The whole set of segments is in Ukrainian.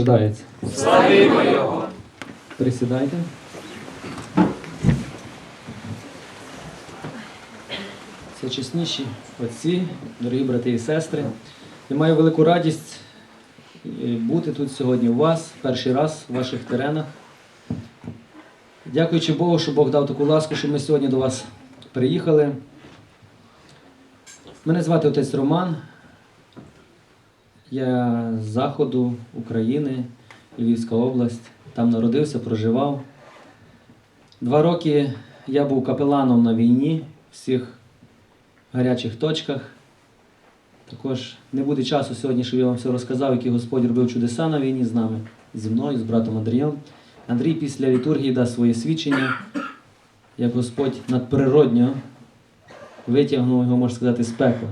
Рождається. Славімо Його! Присідайте. Це чесніші отці, дорогі брати і сестри. Я маю велику радість е, бути тут сьогодні у вас, перший раз в ваших теренах. Дякуючи Богу, що Бог дав таку ласку, що ми сьогодні до вас приїхали. Мене звати отець Роман. Я з заходу України, Львівська область. Там народився, проживав. Два роки я був капеланом на війні в всіх гарячих точках. Також не буде часу сьогодні, щоб я вам все розказав, які Господь робив чудеса на війні з нами, зі мною, з братом Андрієм. Андрій після літургії дасть своє свідчення, як Господь надприродньо витягнув його, можна сказати, з пекла.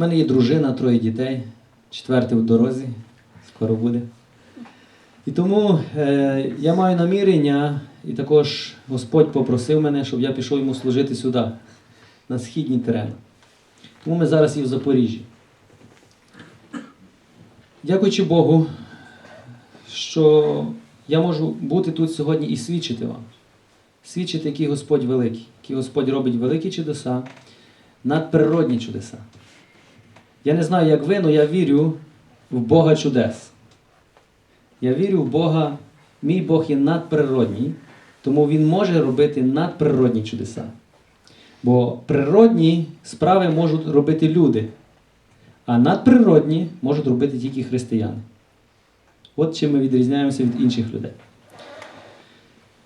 У мене є дружина, троє дітей, четвертий в дорозі, скоро буде. І тому е, я маю намірення, і також Господь попросив мене, щоб я пішов йому служити сюди, на східні терени. Тому ми зараз є в Запоріжжі. Дякуючи Богу, що я можу бути тут сьогодні і свідчити вам. Свідчити, який Господь великий, який Господь робить великі чудеса, надприродні чудеса. Я не знаю, як ви, але я вірю в Бога чудес. Я вірю в Бога, мій Бог є надприродній, тому Він може робити надприродні чудеса. Бо природні справи можуть робити люди, а надприродні можуть робити тільки християни. От чим ми відрізняємося від інших людей.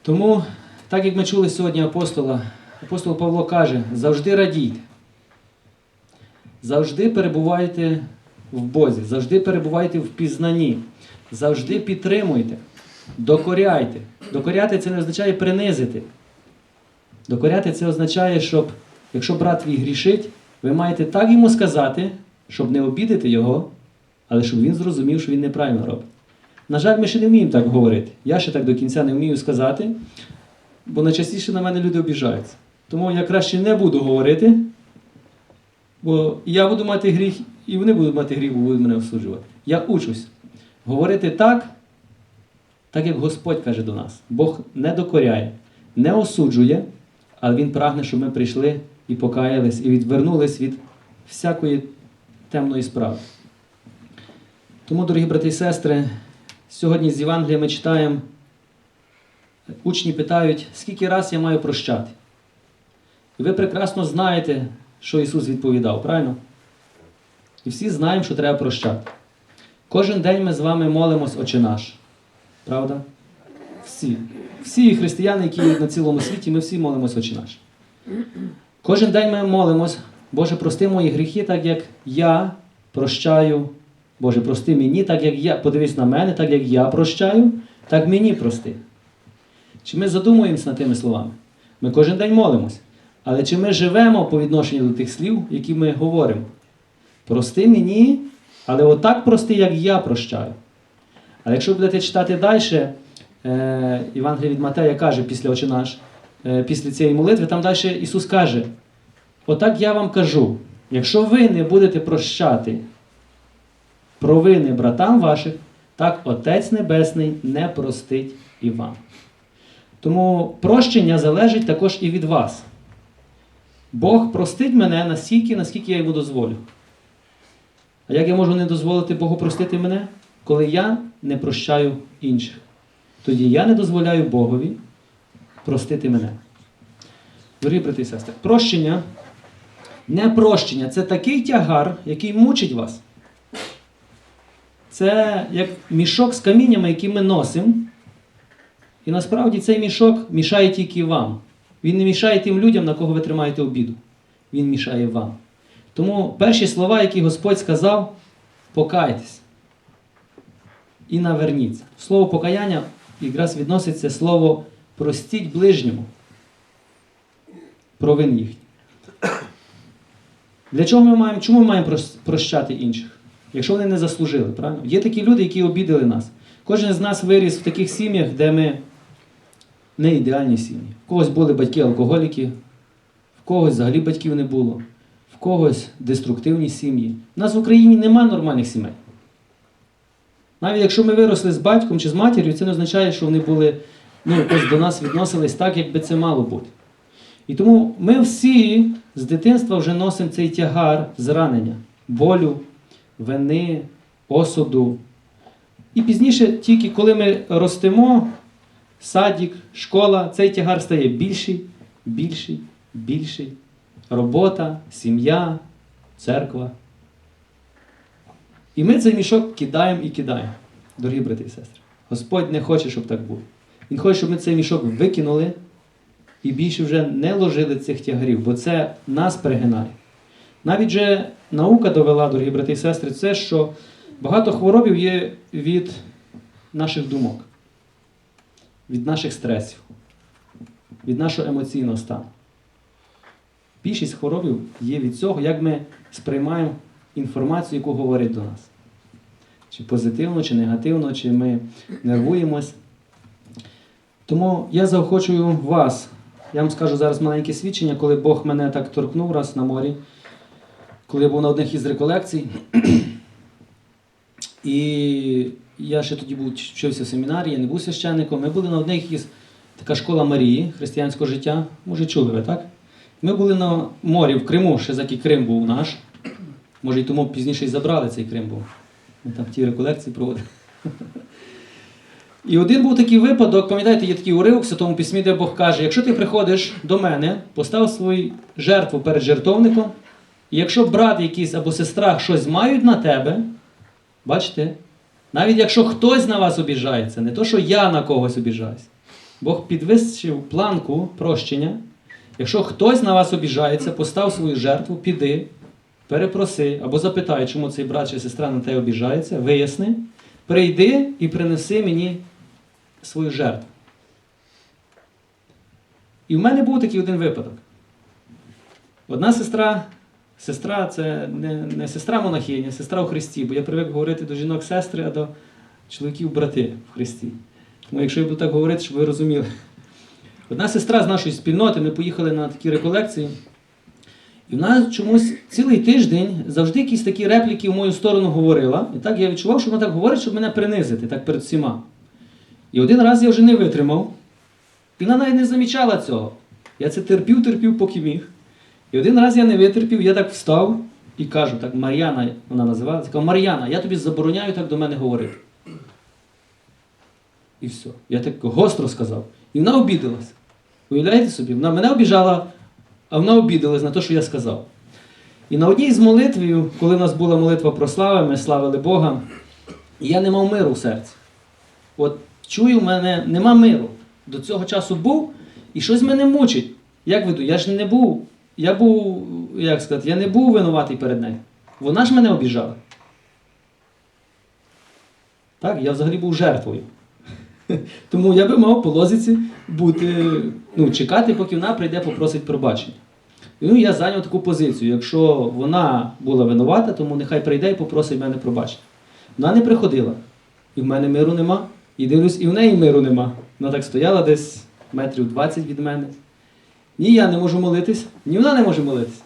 Тому, так як ми чули сьогодні апостола, апостол Павло каже, завжди радійте. Завжди перебувайте в Бозі, завжди перебувайте в пізнанні, завжди підтримуйте, докоряйте. Докоряти це не означає принизити. Докоряти це означає, щоб, якщо брат твій грішить, ви маєте так йому сказати, щоб не обідати його, але щоб він зрозумів, що він неправильно робить. На жаль, ми ще не вміємо так говорити. Я ще так до кінця не вмію сказати, бо найчастіше на мене люди обіжаються. Тому я краще не буду говорити, бо я буду мати гріх, і вони будуть мати гріх, бо будуть мене осуджувати. Я учусь говорити так, так як Господь каже до нас. Бог не докоряє, не осуджує, але Він прагне, щоб ми прийшли і покаялись, і відвернулись від всякої темної справи. Тому, дорогі брати і сестри, сьогодні з Євангелія ми читаємо, учні питають, скільки раз я маю прощати. І ви прекрасно знаєте, що Ісус відповідав, правильно? І всі знаємо, що треба прощати. Кожен день ми з вами молимось Отче наш. Правда? Всі. Всі християни, які є на цілому світі, ми всі молимось Отче наш. Кожен день ми молимось, Боже, прости мої гріхи, так як я прощаю. Боже, прости мені, так як я, подивись на мене, так як я прощаю, так мені прости. Чи ми задумуємося над тими словами? Ми кожен день молимось. Але чи ми живемо по відношенню до тих слів, які ми говоримо? Прости мені, але отак прости, як я прощаю. Але якщо будете читати далі, е, Євангелій від Матея каже після «Отче наш, е, після цієї молитви, там далі Ісус каже: Отак я вам кажу, якщо ви не будете прощати провини братам ваших, так Отець Небесний не простить і вам. Тому прощення залежить також і від вас. Бог простить мене настільки, наскільки я йому дозволю. А як я можу не дозволити Богу простити мене, коли я не прощаю інших? Тоді я не дозволяю Богові простити мене. Дорогі брати і сестри, прощення, непрощення це такий тягар, який мучить вас. Це як мішок з каміннями, який ми носимо. І насправді цей мішок мішає тільки вам. Він не мішає тим людям, на кого ви тримаєте обіду. Він мішає вам. Тому перші слова, які Господь сказав, покайтесь і наверніться. Слово покаяння якраз відноситься слово простіть ближньому. Провин їхній. Для чого ми маємо, чому ми маємо прощати інших? Якщо вони не заслужили, правильно? Є такі люди, які обідали нас. Кожен з нас виріс в таких сім'ях, де ми не ідеальні сім'ї. В когось були батьки-алкоголіки, в когось взагалі батьків не було, в когось деструктивні сім'ї. У нас в Україні нема нормальних сімей. Навіть якщо ми виросли з батьком чи з матір'ю, це не означає, що вони були, ну, якось до нас відносились так, як би це мало бути. І тому ми всі з дитинства вже носимо цей тягар зранення, болю, вини, осуду. І пізніше, тільки коли ми ростемо, садик, школа, цей тягар стає більший, більший, більший. Робота, сім'я, церква. І ми цей мішок кидаємо і кидаємо, дорогі брати і сестри. Господь не хоче, щоб так було. Він хоче, щоб ми цей мішок викинули і більше вже не ложили цих тягарів, бо це нас перегинає. Навіть же наука довела, дорогі брати і сестри, це, що багато хворобів є від наших думок, від наших стресів, від нашого емоційного стану. Більшість хворобів є від цього, як ми сприймаємо інформацію, яку говорить до нас. Чи позитивно, чи негативно, чи ми нервуємось. Тому я заохочую вас. Я вам скажу зараз маленьке свідчення, коли Бог мене так торкнув раз на морі, коли я був на одних із реколекцій. І я ще тоді був вчився в семінарі, я не був священником. Ми були на одних із така школа Марії християнського життя. Може, чули ви, так? Ми були на морі в Криму, ще заки Крим був наш. Може, і тому пізніше і забрали цей Крим був. Ми там ті реколекції проводили. І один був такий випадок, пам'ятаєте, є такий уривок в Святому Письмі, де Бог каже: якщо ти приходиш до мене, постав свою жертву перед жертовником, і якщо брат якийсь або сестра щось мають на тебе, бачите, навіть якщо хтось на вас обіжається, не то, що я на когось обіжаюсь, Бог підвищив планку прощення. Якщо хтось на вас обіжається, постав свою жертву, піди, перепроси або запитай, чому цей брат чи сестра на тебе обіжається, виясни, прийди і принеси мені свою жертву. І в мене був такий один випадок. Одна сестра, сестра це не, не сестра монахиня, а сестра у Христі, бо я привик говорити до жінок сестри, а до чоловіків брати в Христі. Тому якщо я буду так говорити, щоб ви розуміли. Одна сестра з нашої спільноти, ми поїхали на такі реколекції, і вона чомусь цілий тиждень завжди якісь такі репліки в мою сторону говорила. І так я відчував, що вона так говорить, щоб мене принизити, так перед всіма. І один раз я вже не витримав, і вона навіть не замічала цього. Я це терпів, терпів, поки міг. І один раз я не витерпів, я так встав і кажу, так, Мар'яна, вона називалася, кажу, Мар'яна, я тобі забороняю так до мене говорити. І все. Я так гостро сказав. І вона обідалась. Уявляєте собі, вона мене обіжала, а вона обідалась на те, що я сказав. І на одній з молитвів, коли в нас була молитва про слави, ми славили Бога, я не мав миру в серці. От чую, в мене нема миру. До цього часу був, і щось мене мучить. Як веду? Я ж не був, я був, як сказати, я не був винуватий перед нею. Вона ж мене обіжала. Так, я взагалі був жертвою. Тому я би мав по лозіці бути, ну, чекати, поки вона прийде, попросить пробачення. Ну, я зайняв таку позицію. Якщо вона була винувата, тому нехай прийде і попросить мене пробачення. Вона не приходила. І в мене миру нема. І дивлюсь, і в неї миру нема. Вона так стояла десь метрів 20 від мене. Ні я не можу молитись, ні вона не може молитись.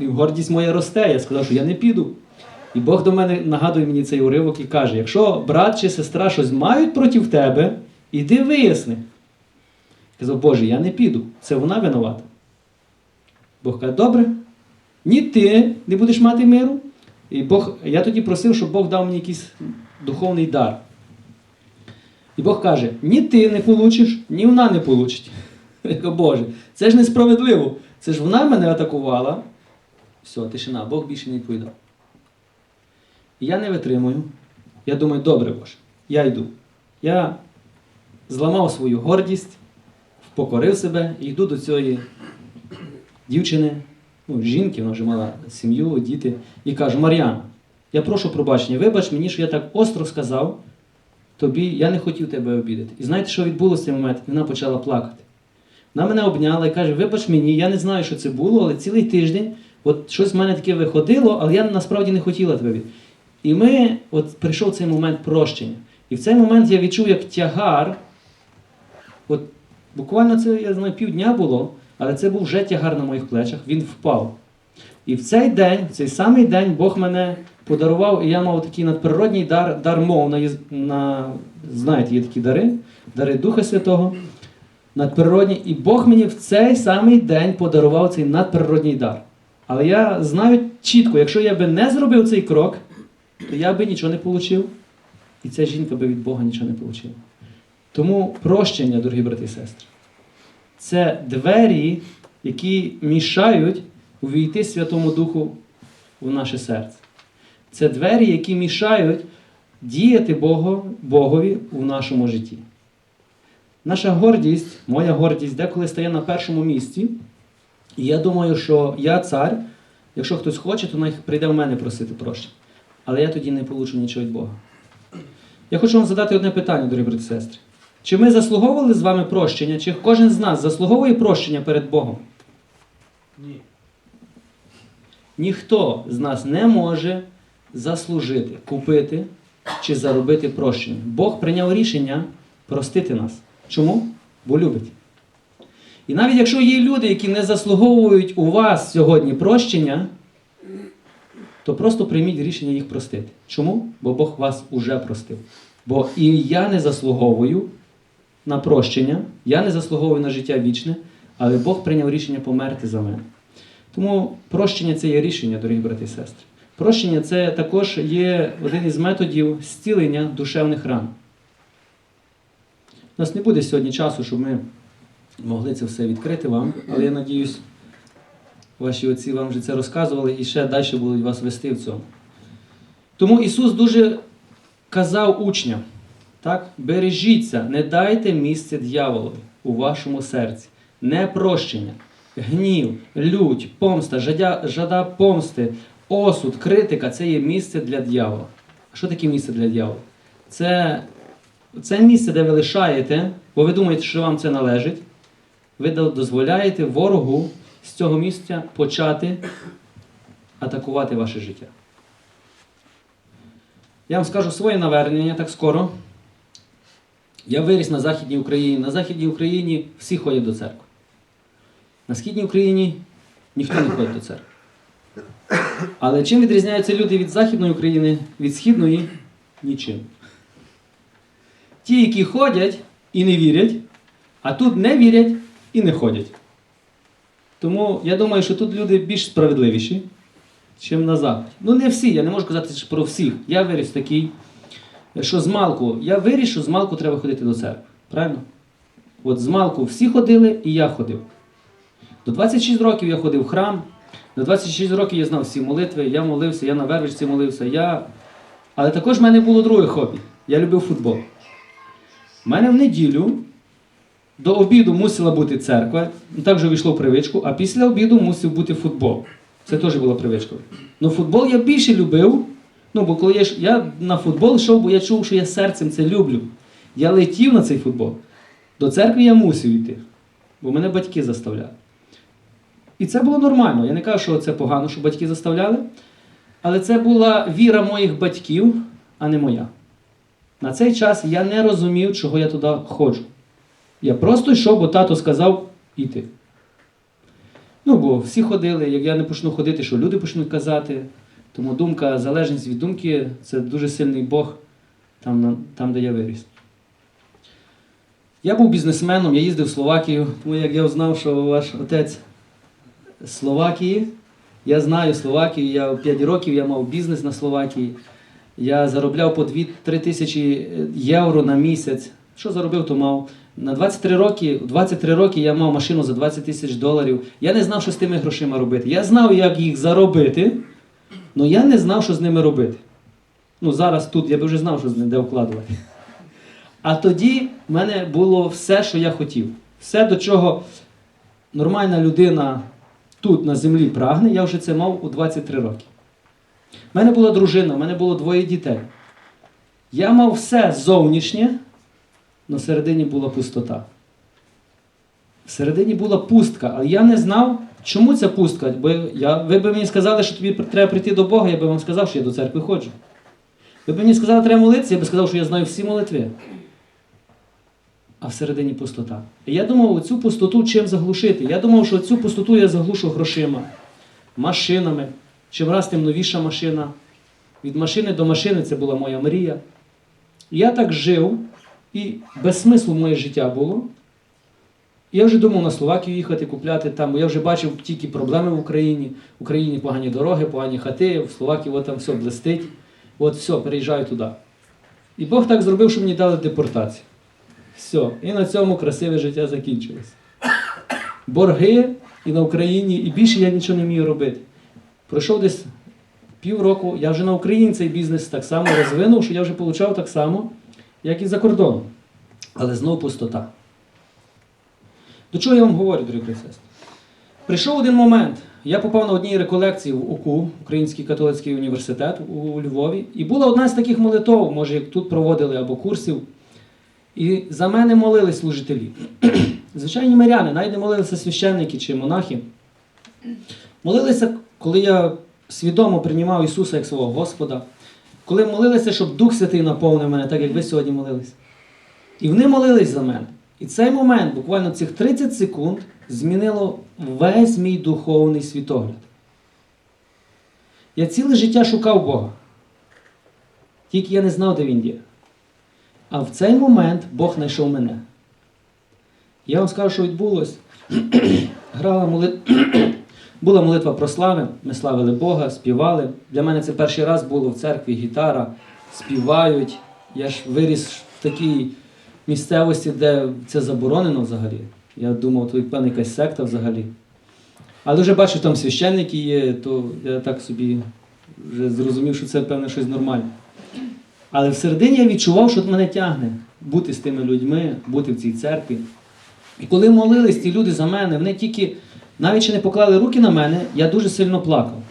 І гордість моя росте. Я сказав, що я не піду. І Бог до мене нагадує мені цей уривок і каже: якщо брат чи сестра щось мають проти тебе, іди виясни. Казав, Боже, я не піду. Це вона винувата. Бог каже, добре, ні ти не будеш мати миру. І Бог, я тоді просив, щоб Бог дав мені якийсь духовний дар. І Бог каже: ні ти не получиш, ні вона не получить. Я кажу, Боже, це ж несправедливо. Це ж вона мене атакувала. Все, тишина, Бог більше не відповідав. Я не витримую. Я думаю, добре, Боже, я йду. Я зламав свою гордість, впокорив себе і йду до цієї дівчини, ну, жінки, вона вже мала сім'ю, діти, і кажу: Мар'яна, я прошу пробачення, вибач мені, що я так остро сказав тобі, я не хотів тебе обідати. І знаєте, що відбулося в цей момент? Вона почала плакати. Вона мене обняла і каже: Вибач мені, я не знаю, що це було, але цілий тиждень от щось в мене таке виходило, але я насправді не хотіла тебе. І ми, от прийшов цей момент прощення. І в цей момент я відчув, як тягар. От буквально це, я знаю, півдня було, але це був вже тягар на моїх плечах, він впав. І в цей день, в цей самий день, Бог мене подарував, і я мав такий надприродній дар, дар мов на, на знаєте, є такі дари, дари Духа Святого, надприродні. І Бог мені в цей самий день подарував цей надприродній дар. Але я знаю чітко, якщо я би не зробив цей крок, то я би нічого не отримав, і ця жінка би від Бога нічого не отримала. Тому прощення, дорогі брати і сестри, це двері, які мішають увійти Святому Духу в наше серце. Це двері, які мішають діяти Богу, Богові у нашому житті. Наша гордість, моя гордість, деколи стає на першому місці. І я думаю, що я цар, якщо хтось хоче, то нехай прийде в мене просити прощення. Але я тоді не получу нічого від Бога. Я хочу вам задати одне питання, дорогі брати і сестри. Чи ми заслуговували з вами прощення, чи кожен з нас заслуговує прощення перед Богом? Ні. Ніхто з нас не може заслужити, купити чи заробити прощення. Бог прийняв рішення простити нас. Чому? Бо любить. І навіть якщо є люди, які не заслуговують у вас сьогодні прощення, то просто прийміть рішення їх простити. Чому? Бо Бог вас уже простив. Бо і я не заслуговую на прощення, я не заслуговую на життя вічне, але Бог прийняв рішення померти за мене. Тому прощення це є рішення, дорогі брати і сестри. Прощення це також є один із методів зцілення душевних ран. У нас не буде сьогодні часу, щоб ми могли це все відкрити вам, але я надіюсь, ваші отці вам вже це розказували і ще далі будуть вас вести в цьому. Тому Ісус дуже казав учням, так, бережіться, не дайте місце дьяволові у вашому серці, непрощення, гнів, лють, помста, жадя, жада помсти, осуд, критика це є місце для дьявола. Що таке місце для дьявола? Це, це місце, де ви лишаєте, бо ви думаєте, що вам це належить. Ви дозволяєте ворогу з цього місця почати атакувати ваше життя. Я вам скажу своє навернення так скоро. Я виріс на Західній Україні. На Західній Україні всі ходять до церкви. На Східній Україні ніхто не ходить до церкви. Але чим відрізняються люди від Західної України, від Східної? Нічим. Ті, які ходять і не вірять, а тут не вірять і не ходять. Тому я думаю, що тут люди більш справедливіші, ніж на Заході. Ну, не всі, я не можу казати про всіх. Я виріс такий, що з малку, я виріс, що з малку треба ходити до церкви. Правильно? От з малку всі ходили, і я ходив. До 26 років я ходив в храм, до 26 років я знав всі молитви, я молився, я на вервичці молився. Я... Але також в мене було друге хобі. Я любив футбол. У мене в неділю до обіду мусила бути церква, ну, так вже війшло привичку, а після обіду мусив бути футбол. Це теж була привичка. Ну, футбол я більше любив. Ну, бо коли я, я на футбол йшов, бо я чув, що я серцем це люблю. Я летів на цей футбол. До церкви я мусив йти, бо мене батьки заставляли. І це було нормально. Я не кажу, що це погано, що батьки заставляли. Але це була віра моїх батьків, а не моя. На цей час я не розумів, чого я туди ходжу. Я просто йшов, бо тато сказав іти. Ну, бо всі ходили, як я не почну ходити, що люди почнуть казати. Тому думка, залежність від думки це дуже сильний Бог там, там де я виріс. Я був бізнесменом, я їздив в Словакію, тому як я знав, що ваш отець з Словакії, я знаю Словакію, я 5 років я мав бізнес на Словакії. Я заробляв по 2-3 тисячі євро на місяць. Що заробив, то мав. На 23 роки, в 23 роки я мав машину за 20 тисяч доларів. Я не знав, що з тими грошима робити. Я знав, як їх заробити, але я не знав, що з ними робити. Ну, зараз тут я би вже знав, що з ними де вкладувати. А тоді в мене було все, що я хотів. Все, до чого нормальна людина тут на землі прагне, я вже це мав у 23 роки. У мене була дружина, в мене було двоє дітей. Я мав все зовнішнє, але всередині була пустота. Всередині була пустка, але я не знав, чому ця пустка. Бо я, ви б мені сказали, що тобі треба прийти до Бога, я би вам сказав, що я до церкви ходжу. Ви б мені сказали, що треба молитися, я би сказав, що я знаю всі молитви. А всередині пустота. І я думав, цю пустоту чим заглушити. Я думав, що цю пустоту я заглушу грошима. машинами. Чим раз тим новіша машина. Від машини до машини це була моя мрія. Я так жив, і без смислу моє життя було. Я вже думав на Словакію їхати, купляти там, бо я вже бачив тільки проблеми в Україні. В Україні погані дороги, погані хати, в Словакії от там все блистить. От все, переїжджаю туди. І Бог так зробив, що мені дали депортацію. Все. І на цьому красиве життя закінчилось. Борги і на Україні, і більше я нічого не вмію робити. Пройшов десь півроку, я вже на Україні цей бізнес так само розвинув, що я вже отримав так само, як і за кордоном. Але знову пустота. До чого я вам говорю, дорогі брати? Прийшов один момент. Я попав на одній реколекції в УКУ, Український католицький університет у Львові. І була одна з таких молитов, може, як тут проводили або курсів. І за мене молились служителі. Звичайні миряни, навіть не молилися священники чи монахи. Молилися, коли я свідомо приймав Ісуса як свого Господа, коли молилися, щоб Дух Святий наповнив мене, так як ви сьогодні молились. І вони молились за мене. І цей момент, буквально цих 30 секунд, змінило весь мій духовний світогляд. Я ціле життя шукав Бога. Тільки я не знав, де він є. А в цей момент Бог знайшов мене. Я вам скажу, що відбулося. Грала моли... Була молитва про слави, ми славили Бога, співали. Для мене це перший раз було в церкві гітара, співають. Я ж виріс в такій місцевості, де це заборонено взагалі. Я думав, тут певна якась секта взагалі. Але вже бачу, там священники є, то я так собі вже зрозумів, що це певне щось нормальне. Але всередині я відчував, що мене тягне бути з тими людьми, бути в цій церкві. І коли молились ті люди за мене, вони тільки навіть ще не поклали руки на мене, я дуже сильно плакав.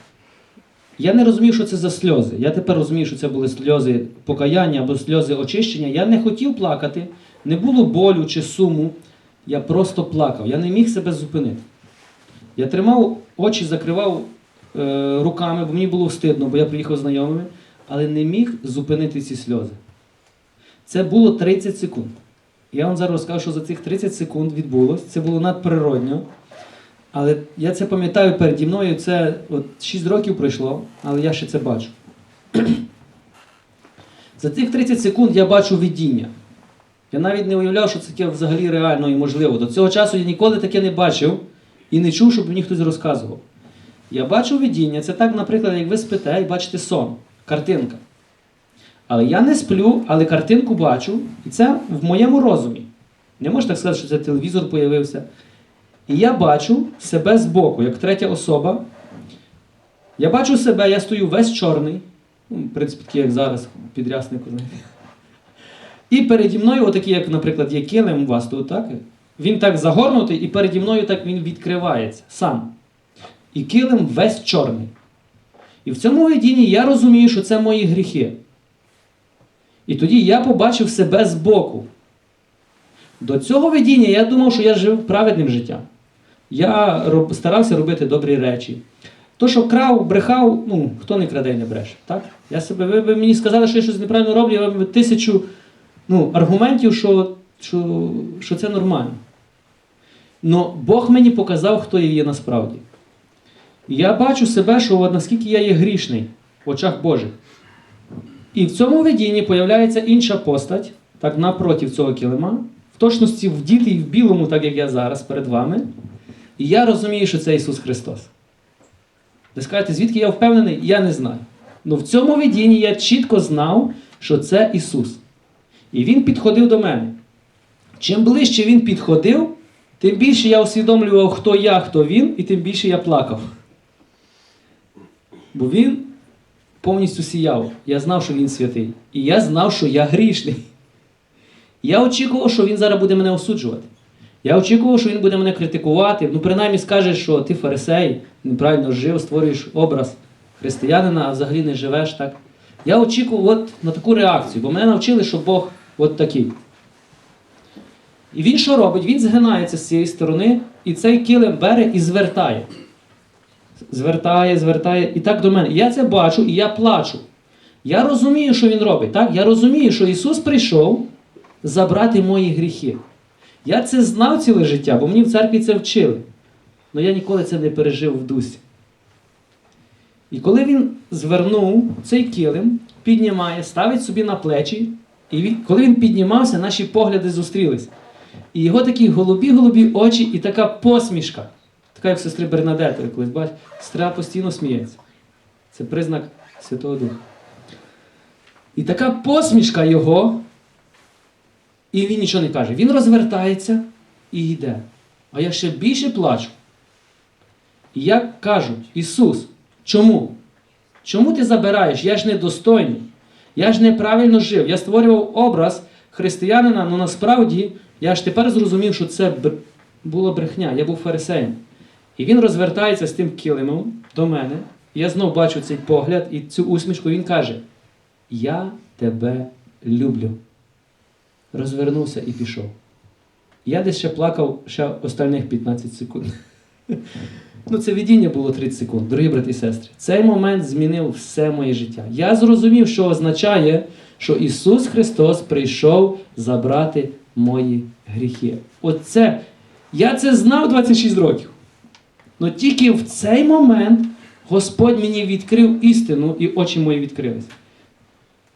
Я не розумів, що це за сльози. Я тепер розумію, що це були сльози покаяння або сльози очищення. Я не хотів плакати, не було болю чи суму. Я просто плакав. Я не міг себе зупинити. Я тримав очі, закривав е, руками, бо мені було встидно, бо я приїхав знайомими, але не міг зупинити ці сльози. Це було 30 секунд. Я вам зараз розкажу, що за цих 30 секунд відбулося. Це було надприродньо. Але я це пам'ятаю переді мною, це от 6 років пройшло, але я ще це бачу. За цих 30 секунд я бачу видіння. Я навіть не уявляв, що це таке взагалі реально і можливо. До цього часу я ніколи таке не бачив і не чув, щоб мені хтось розказував. Я бачу видіння, це так, наприклад, як ви спите і бачите сон, картинка. Але я не сплю, але картинку бачу, і це в моєму розумі. Не можна так сказати, що це телевізор появився. І я бачу себе збоку, як третя особа. Я бачу себе, я стою весь чорний, ну, в принципі, такий, як зараз, підряснику. І переді мною, отакий, як, наприклад, є килим у вас тут, так? Він так загорнутий, і переді мною так він відкривається сам. І килим весь чорний. І в цьому видінні я розумію, що це мої гріхи. І тоді я побачив себе збоку. До цього видіння я думав, що я жив праведним життям. Я роб, старався робити добрі речі. То, що крав, брехав, ну, хто не краде і не бреше. Так? Я себе, ви, ви мені сказали, що я щось неправильно роблю, я вам тисячу ну, аргументів, що, що, що це нормально. Но Бог мені показав, хто я є насправді. Я бачу себе, що от наскільки я є грішний в очах Божих. І в цьому видінні появляється інша постать, так напроти цього килима, в точності вдітий в білому, так як я зараз перед вами. І я розумію, що це Ісус Христос. Ви скажете, звідки я впевнений? Я не знаю. Ну в цьому видінні я чітко знав, що це Ісус. І Він підходив до мене. Чим ближче Він підходив, тим більше я усвідомлював, хто я, хто він, і тим більше я плакав. Бо Він повністю сіяв. Я знав, що він святий. І я знав, що я грішний. Я очікував, що він зараз буде мене осуджувати. Я очікував, що він буде мене критикувати. Ну, принаймні скаже, що ти фарисей, неправильно жив, створюєш образ християнина, а взагалі не живеш так. Я очікував от на таку реакцію, бо мене навчили, що Бог от такий. І він що робить? Він згинається з цієї сторони, і цей килим бере і звертає. Звертає, звертає, і так до мене. Я це бачу, і я плачу. Я розумію, що він робить. Так? Я розумію, що Ісус прийшов забрати мої гріхи. Я це знав ціле життя, бо мені в церкві це вчили. Але я ніколи це не пережив в дусі. І коли він звернув цей килим, піднімає, ставить собі на плечі, і він, коли він піднімався, наші погляди зустрілись. І його такі голубі-голубі очі і така посмішка. Така, як сестри Бернадети, колись бач, сестра постійно сміється. Це признак Святого Духа. І така посмішка його, і він нічого не каже. Він розвертається і йде. А я ще більше плачу. І я кажу, Ісус, чому? Чому ти забираєш? Я ж недостойний. Я ж неправильно жив. Я створював образ християнина, але насправді я ж тепер зрозумів, що це бр- була брехня. Я був фарисеєм. І він розвертається з тим килимом до мене. Я знов бачу цей погляд і цю усмішку. Він каже: Я тебе люблю. Розвернувся і пішов. Я десь ще плакав ще останніх 15 секунд. Ну, це видіння було 30 секунд, дорогі брати і сестри. Цей момент змінив все моє життя. Я зрозумів, що означає, що Ісус Христос прийшов забрати мої гріхи. Оце, я це знав 26 років. Но тільки в цей момент Господь мені відкрив істину і очі мої відкрились.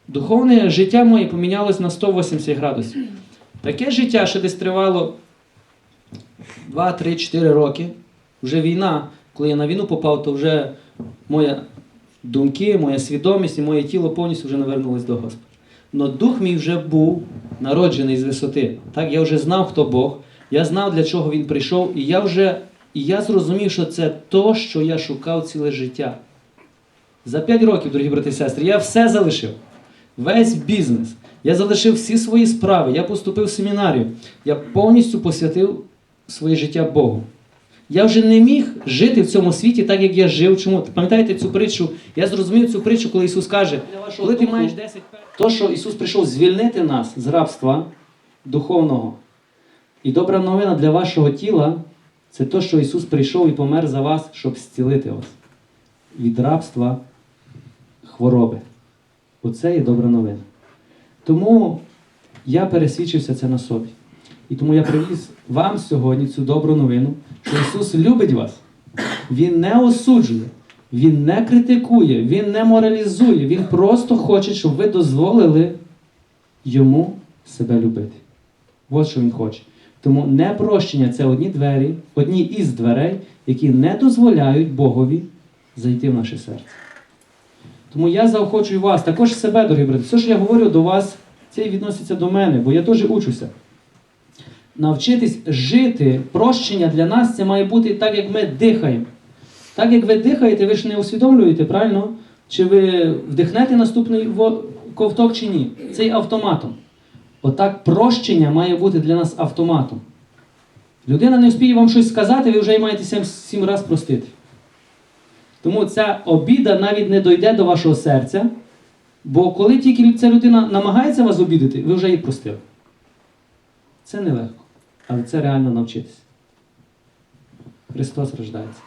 Духовне життя моє помінялось на 180 градусів. Таке життя, що десь тривало 2, 3, 4 роки. Вже війна, коли я на війну попав, то вже моя думки, моя свідомість і моє тіло повністю вже навернулись до Господа. Но дух мій вже був народжений з висоти. Так, я вже знав, хто Бог, я знав, для чого він прийшов, і я вже і я зрозумів, що це то, що я шукав ціле життя. За 5 років, дорогі брати і сестри, я все залишив. Весь бізнес. Я залишив всі свої справи. Я поступив в семінарію. Я повністю посвятив своє життя Богу. Я вже не міг жити в цьому світі так, як я жив. Чому? Пам'ятаєте цю притчу? Я зрозумів цю притчу, коли Ісус каже, коли ти маєш 10 то, що Ісус прийшов звільнити нас з рабства духовного. І добра новина для вашого тіла це те, що Ісус прийшов і помер за вас, щоб зцілити вас від рабства хвороби. Оце є добра новина. Тому я пересвідчився це на собі. І тому я привіз вам сьогодні цю добру новину, що Ісус любить вас. Він не осуджує, Він не критикує, Він не моралізує. Він просто хоче, щоб ви дозволили Йому себе любити. От що Він хоче. Тому непрощення це одні двері, одні із дверей, які не дозволяють Богові зайти в наше серце. Тому я заохочую вас, також себе, дорогі брати. Все, що я говорю до вас, це і відноситься до мене, бо я теж учуся. Навчитись жити, прощення для нас це має бути так, як ми дихаємо. Так як ви дихаєте, ви ж не усвідомлюєте, правильно? Чи ви вдихнете наступний ковток чи ні? Це є автоматом. Отак прощення має бути для нас автоматом. Людина не вспіє вам щось сказати, ви вже їй маєте сім, сім разів простити. Тому ця обіда навіть не дойде до вашого серця, бо коли тільки ця людина намагається вас обідати, ви вже її простили. Це нелегко, але це реально навчитися. Христос рождається.